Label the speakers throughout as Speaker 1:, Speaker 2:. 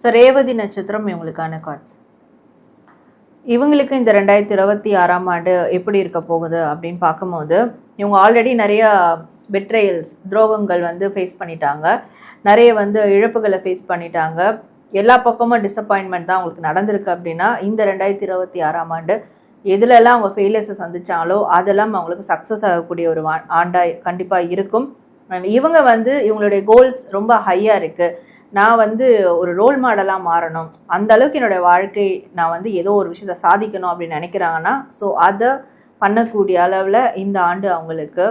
Speaker 1: So Revathi நட்சத்திரம் இவங்களுக்கான cards இவங்களுக்கு இந்த ரெண்டாயிரத்தி இருபத்தி ஆறாம் ஆண்டு எப்படி இருக்க போகுது அப்படின்னு பார்க்கும்போது இவங்க ஆல்ரெடி நிறைய பெட்ரையல்ஸ் துரோகங்கள் வந்து ஃபேஸ் பண்ணிட்டாங்க. நிறைய வந்து இழப்புகளை ஃபேஸ் பண்ணிட்டாங்க. எல்லா பக்கமும் டிசப்பாயின்மெண்ட் தான் அவங்களுக்கு நடந்திருக்கு அப்படின்னா இந்த ரெண்டாயிரத்தி இருபத்தி ஆறாம் ஆண்டு எதுலெல்லாம் அவங்க ஃபெயிலியர்ஸை சந்தித்தாங்களோ அதெல்லாம் அவங்களுக்கு சக்ஸஸ் ஆகக்கூடிய ஒரு வா- கண்டிப்பாக இருக்கும். இவங்க வந்து இவங்களுடைய கோல்ஸ் ரொம்ப ஹையாக இருக்குது நான் வந்து ஒரு ரோல் மாடலாக மாறணும். அந்த அளவுக்கு என்னோடய வாழ்க்கை நான் வந்து ஏதோ ஒரு விஷயத்த சாதிக்கணும் அப்படின்னு நினைக்கிறாங்கன்னா ஸோ அதை பண்ணக்கூடிய அளவில் இந்த ஆண்டு அவங்களுக்கு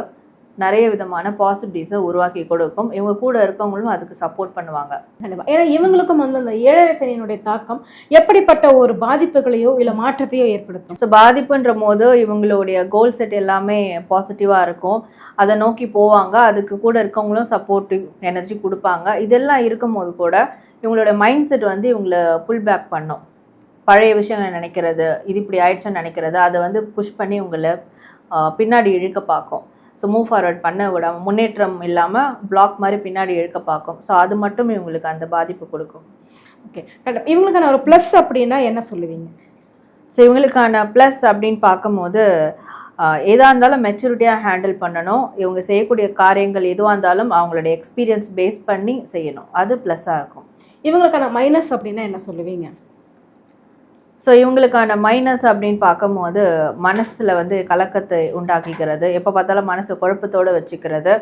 Speaker 1: நிறைய விதமான பாசிட்டிவ்ஸை உருவாக்கி கொடுக்கும். இவங்க கூட இருக்கவங்களும் அதுக்கு சப்போர்ட் பண்ணுவாங்க.
Speaker 2: கண்டிப்பா. ஏன்னா இவங்களுக்கும் வந்து அந்த ஏழரை சனியினுடைய தாக்கம் எப்படிப்பட்ட ஒரு பாதிப்புகளையோ இல்ல மாற்றத்தையோ ஏற்படுத்தும்?
Speaker 1: ஸோ பாதிப்புன்ற போது இவங்களுடைய கோல் செட் எல்லாமே பாசிட்டிவாக இருக்கும். அதை நோக்கி போவாங்க. அதுக்கு கூட இருக்கவங்களும் சப்போர்ட்டிவ் எனர்ஜி கொடுப்பாங்க. இதெல்லாம் இருக்கும்போது கூட இவங்களோட மைண்ட் செட் வந்து இவங்களை புல் பேக் பண்ணும். பழைய விஷயங்களை நினைக்கிறது இது இப்படி ஆயிடுச்சுன்னு நினைக்கிறது அதை வந்து புஷ் பண்ணி உங்களை பின்னாடி இழுக்க பார்க்கும். ஸோ மூவ் ஃபார்வர்ட் பண்ண விடாம முன்னேற்றம் இல்லாமல் பிளாக் மாதிரி பின்னாடி இழுக்க பார்க்கும். ஸோ அது மட்டும் இவங்களுக்கு அந்த பாதிப்பு கொடுக்கும்.
Speaker 2: ஓகே இவங்களுக்கான ஒரு ப்ளஸ் அப்படின்னா என்ன சொல்லுவீங்க?
Speaker 1: ஸோ இவங்களுக்கான ப்ளஸ் அப்படின்னு பார்க்கும்போது ஆஹ், எதா இருந்தாலும் மெச்சூரிட்டியாக ஹேண்டில் பண்ணணும். இவங்க செய்யக்கூடிய காரியங்கள் எதுவாக இருந்தாலும் அவங்களுடைய எக்ஸ்பீரியன்ஸ் பேஸ் பண்ணி செய்யணும். அது ப்ளஸ்ஸாக இருக்கும்.
Speaker 2: இவங்களுக்கான மைனஸ் அப்படின்னா என்ன சொல்லுவீங்க?
Speaker 1: ஸோ இவங்களுக்கான மைனஸ் அப்படின்னு பார்க்கும்போது மனசில் வந்து கலக்கத்தை உண்டாக்கிக்கிறது. எப்போ பார்த்தாலும் மனசை குழப்பத்தோடு வச்சுக்கிறது.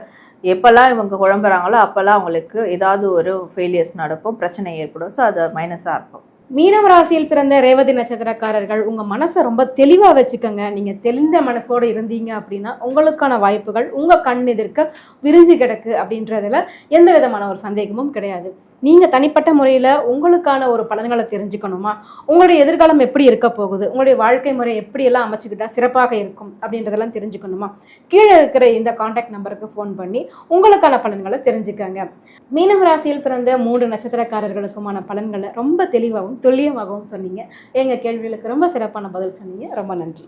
Speaker 1: எப்போல்லாம் இவங்க குழம்புறாங்களோ அப்போல்லாம் அவங்களுக்கு ஏதாவது ஒரு ஃபெயிலியர்ஸ் நடக்கும் பிரச்சனை ஏற்படும். ஸோ அது மைனஸாக இருக்கும்.
Speaker 2: மீனம் ராசியில் பிறந்த ரேவதி நட்சத்திரக்காரர்கள் உங்கள் மனசை ரொம்ப தெளிவாக வச்சுக்கோங்க. நீங்கள் தெளிந்த மனசோட இருந்தீங்க அப்படின்னா உங்களுக்கான வாய்ப்புகள் உங்கள் கண் எதிர்க்க விரிஞ்சு கிடக்கு அப்படின்றதுல எந்த விதமான ஒரு சந்தேகமும் கிடையாது. நீங்கள் தனிப்பட்ட முறையில் உங்களுக்கான ஒரு பலன்களை தெரிஞ்சுக்கணுமா? உங்களுடைய எதிர்காலம் எப்படி இருக்க போகுது? உங்களுடைய வாழ்க்கை முறை எப்படியெல்லாம் அமைச்சுக்கிட்டால் சிறப்பாக இருக்கும் அப்படின்றதெல்லாம் தெரிஞ்சுக்கணுமா? கீழே இருக்கிற இந்த காண்டாக்ட் நம்பருக்கு ஃபோன் பண்ணி உங்களுக்கான பலன்களை தெரிஞ்சுக்கங்க. மீனம் ராசியில் பிறந்த மூன்று நட்சத்திரக்காரர்களுக்குமான பலன்களை ரொம்ப தெளிவாகவும் துல்லியமாகவும் சொன்னீங்க. எங்கள் கேள்விகளுக்கு ரொம்ப சிறப்பான பதில் சொன்னீங்க. ரொம்ப நன்றி.